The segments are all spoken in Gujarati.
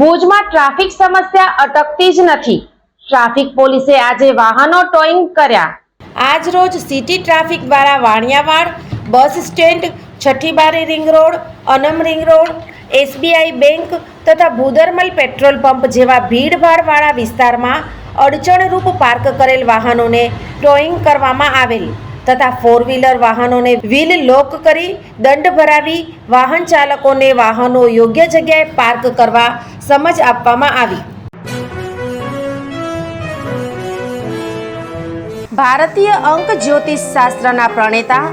ભુજમાં ટ્રાફિક સમસ્યા અટકતી જ નથી. ટ્રાફિક પોલીસે આજે વાહનો ટોઈંગ કર્યા. આજ રોજ સિટી ટ્રાફિક દ્વારા Vaniyavad, bus stand, Chhathibari ring road, Anam ring road, SBI bank તથા ભૂદરમલ પેટ્રોલ પંપ જેવા ભીડભાડવાળા વિસ્તારમાં અડચણરૂપ પાર્ક કરેલ વાહનોને ટોઈંગ કરવામાં આવેલ. તથા ફોર વ્હીલર વાહનોને વ્હીલ લોક કરી દંડ ભરાવી વાહન ચાલકોને વાહનો યોગ્ય જગ્યાએ પાર્ક કરવા સમજ આપવામાં આવી. ભારતીય અંક જ્યોતિષ શાસ્ત્રના પ્રણેતા,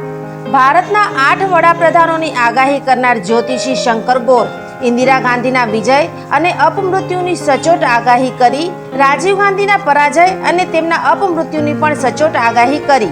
ભારતના આઠ વડાપ્રધાનોની આગાહી કરનાર જ્યોતિષી શંકર ગોર, ઇન્દિરા ગાંધીના વિજય અને અપમૃત્યુની સચોટ આગાહી કરી, રાજીવ ગાંધીના પરાજય અને તેમના અપમૃત્યુની પણ સચોટ આગાહી કરી.